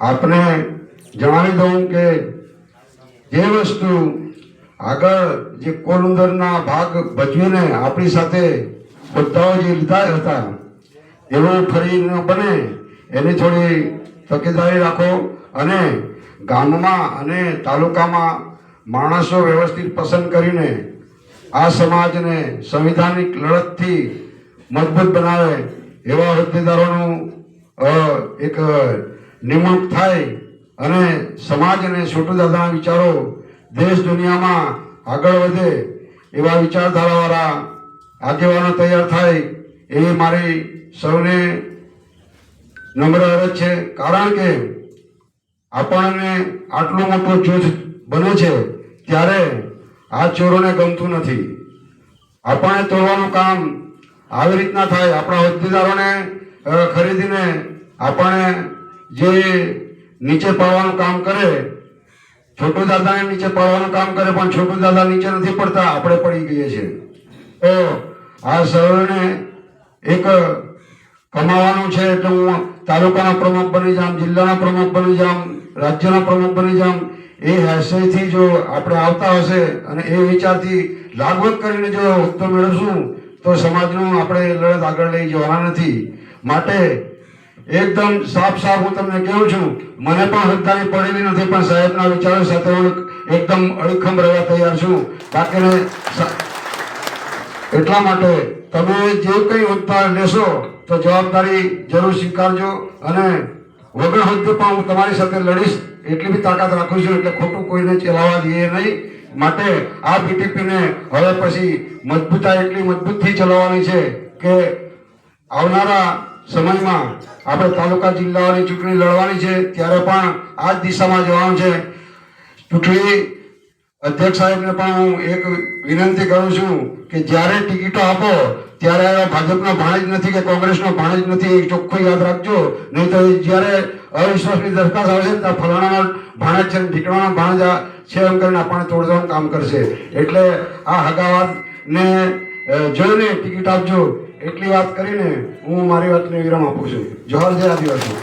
આપને જણાવી દઉં કે જે વસ્તુ આગળ જે કોલુંદરના ભાગ ભજવીને આપણી સાથે બધાઓ જે લીધા હતા, એવું ફરી ન બને. એની થોડી તકેદારી રાખો અને ગામમાં અને તાલુકામાં માણસો વ્યવસ્થિત પસંદ કરીને આ સમાજને સંવિધાનિક લડતથી મજબૂત બનાવે એવા હોદ્દેદારોનું એક નિમણૂક થાય અને સમાજ અને છોટુ દાદાના વિચારો દેશ દુનિયામાં આગળ વધે એવા વિચારધારાવાળા આગેવાનો તૈયાર થાય એવી મારી સૌને નમ્ર અરજ છે. કારણ કે આપણને આટલું મોટું જૂથ બને છે ત્યારે આ ચોરોને ગમતું નથી. આપણને તોડવાનું કામ આવી રીતના થાય. આપણા હોદ્દેદારોને ખરીદીને આપણને જે નીચે પાડવાનું કામ કરે, છોટુ દાદાને નીચે પાડવાનું કામ કરે, પણ છોટુ દાદા નીચે નથી પડતા, આપણે પડી ગઈએ છીએ. તો આ સૌને એક કમાવાનું છે એટલે હું તાલુકાના પ્રમુખ બની જામ જિલ્લાના પ્રમુખ બની જામ રાજ્યના પ્રમુખ બની જામ એ હૈસયથી જો આપણે આવતા હશે અને એ વિચારથી લાગવત કરીને જો હોદ્દો મેળવશું, તો સમાજનું આપણે લડત આગળ લઈ જવાના નથી. માટે એકદમ સાફ સાફ હું તમને કહું છું, મને પણ હોદ્દાની પડેલી નથી, પણ સાહેબના વિચારો સાથે હું એકદમ અડીખમ રહેવા તૈયાર છું. કારણ એટલા માટે તમે જે કંઈ હોદ્દા લેશો, તો જવાબદારી જરૂર સ્વીકારજો અને વગર હોદ્દે પણ હું તમારી સાથે લડીશ, એટલી બી તાકાત રાખું છું, એટલે ખોટું કોઈને ચલાવવા દઈએ નહીં. માટે આ બીટીપીને હવે પછી મજબૂતા એટલી મજબૂતથી ચલાવવાની છે કે આવનારા સમયમાં આપણે તાલુકા જિલ્લાઓની ચૂંટણી લડવાની છે, ત્યારે પણ આ જ દિશામાં જવાનું છે. ચૂંટણી અધ્યક્ષ સાહેબને પણ હું એક વિનંતી કરું છું કે જ્યારે ટિકિટો આપો, ત્યારે ભાજપના ભાજપનો ભાણેજ નથી કે કોંગ્રેસનો ભાણેજ નથી, એ ચોખ્ખું યાદ રાખજો. નહીં તો જ્યારે અવિશ્વાસની દરખાસ્ત આવશે, ત્યાં ફલાણાનો ભાણેજ છે ઢીકણાનો ભાણેજ છે એમ કરીને આપણને તોડવાનું કામ કરશે. એટલે આ હગાવાદને જોઈને ટિકિટ આપજો. એટલી વાત કરીને હું મારી વાતને વિરામ આપું છું. જોહર જય આદિવાસી.